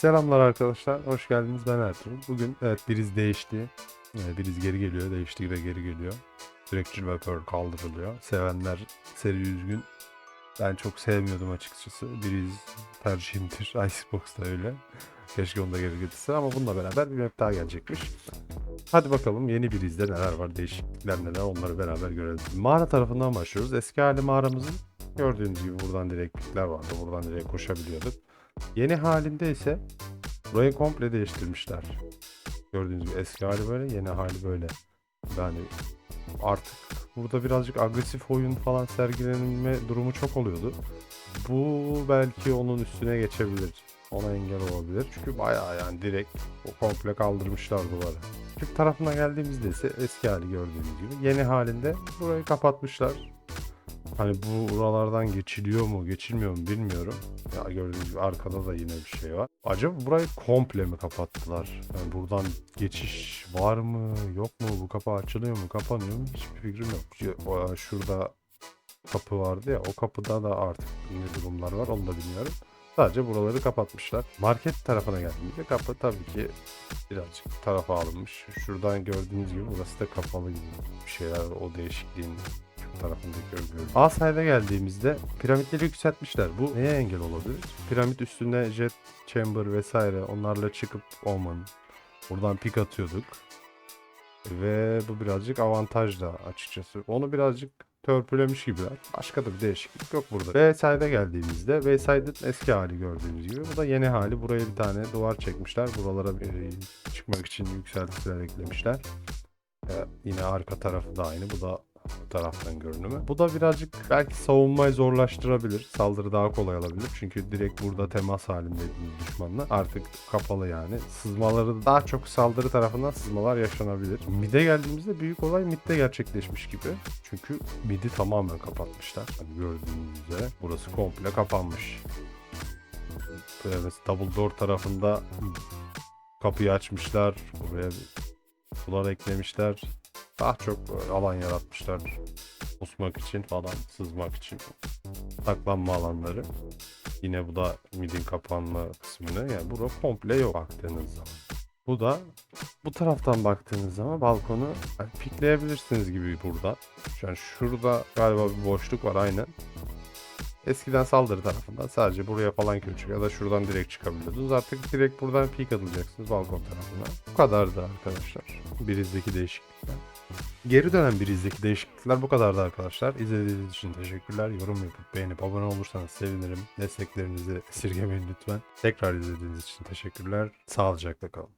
Selamlar arkadaşlar, hoş geldiniz. Ben Ertuğrul. Bugün evet biriz değişti. Ee, biriz geri geliyor, değişti ve geri geliyor. Sürekli ve Pearl kaldırılıyor. Sevenler seri üzgün. Ben çok sevmiyordum açıkçası. Biriz tercihimdir. Icebox da öyle. Keşke onu da geri getirse ama bununla beraber bir map daha gelecekmiş. Hadi bakalım yeni bir izde neler var, değişiklikler neler onları beraber görelim. Mağara tarafından başlıyoruz. Eski hali mağaramızın gördüğünüz gibi buradan direkt pikler vardı. Buradan direkt koşabiliyorduk. Yeni halinde ise burayı komple değiştirmişler. Gördüğünüz gibi eski hali böyle, yeni hali böyle. Yani artık burada birazcık agresif oyun falan sergilenme durumu çok oluyordu. Bu belki onun üstüne geçebilir. Ona engel olabilir. Çünkü bayağı yani direkt o komple kaldırmışlar duvarı. Türk tarafına geldiğimizde ise eski hali gördüğünüz gibi. Yeni halinde burayı kapatmışlar. Hani bu buralardan geçiliyor mu geçilmiyor mu bilmiyorum. Ya gördüğünüz gibi arkada da yine bir şey var. Acaba burayı komple mi kapattılar? Yani buradan geçiş var mı yok mu? Bu kapı açılıyor mu kapanıyor mu? Hiçbir fikrim yok. Şurada kapı vardı ya o kapıda da artık ne durumlar var onu da bilmiyorum. Sadece buraları kapatmışlar. Market tarafına geldiğimizde kapı tabii ki birazcık tarafa alınmış. Şuradan gördüğünüz gibi burası da kapalı gibi bir şeyler o değişikliğin tarafındaki görüyorum. A side'a geldiğimizde piramitleri yükseltmişler. Bu neye engel olabilir? Piramit üstünde jet chamber vesaire onlarla çıkıp olmanın. Buradan pik atıyorduk. Ve bu birazcık avantaj da açıkçası. Onu birazcık törpülemiş gibiler. Başka da bir değişiklik yok burada. Bayside'a geldiğimizde Bayside'ın eski hali gördüğünüz gibi. Bu da yeni hali. Buraya bir tane duvar çekmişler. Buralara e, çıkmak için yükseltiler eklemişler. E, yine arka tarafı da aynı. Bu da taraftan görünümü. Bu da birazcık belki savunmayı zorlaştırabilir. Saldırı daha kolay olabilir. Çünkü direkt burada temas halindeydiniz düşmanla. Artık kapalı yani. Sızmaları daha çok saldırı tarafından sızmalar yaşanabilir. Mid'e geldiğimizde büyük olay mid'de gerçekleşmiş gibi. Çünkü mid'i tamamen kapatmışlar. Hani gördüğünüz üzere burası komple kapanmış. Evet, double door tarafında kapıyı açmışlar. Buraya sular eklemişler. Daha çok böyle alan yaratmışlar. Usmak için falan, sızmak için. Saklanma alanları. Yine bu da midin kapanma kısmını. Yani burada komple yok baktığınız zaman. Bu da bu taraftan baktığınız zaman balkonu yani pikleyebilirsiniz gibi burada. An şurada galiba bir boşluk var aynen. Eskiden saldırı tarafından sadece buraya falan küçük ya da şuradan direkt çıkabiliyordunuz. Artık direkt buradan pik atılacaksınız balkon tarafına. Bu kadardı arkadaşlar. Birizdeki değişiklikler. Geri dönen birizdeki değişiklikler bu kadardı arkadaşlar. İzlediğiniz için teşekkürler. Yorum yapıp beğenip abone olursanız sevinirim. Desteklerinizi esirgemeyin lütfen. Tekrar izlediğiniz için teşekkürler. Sağlıcakla kalın.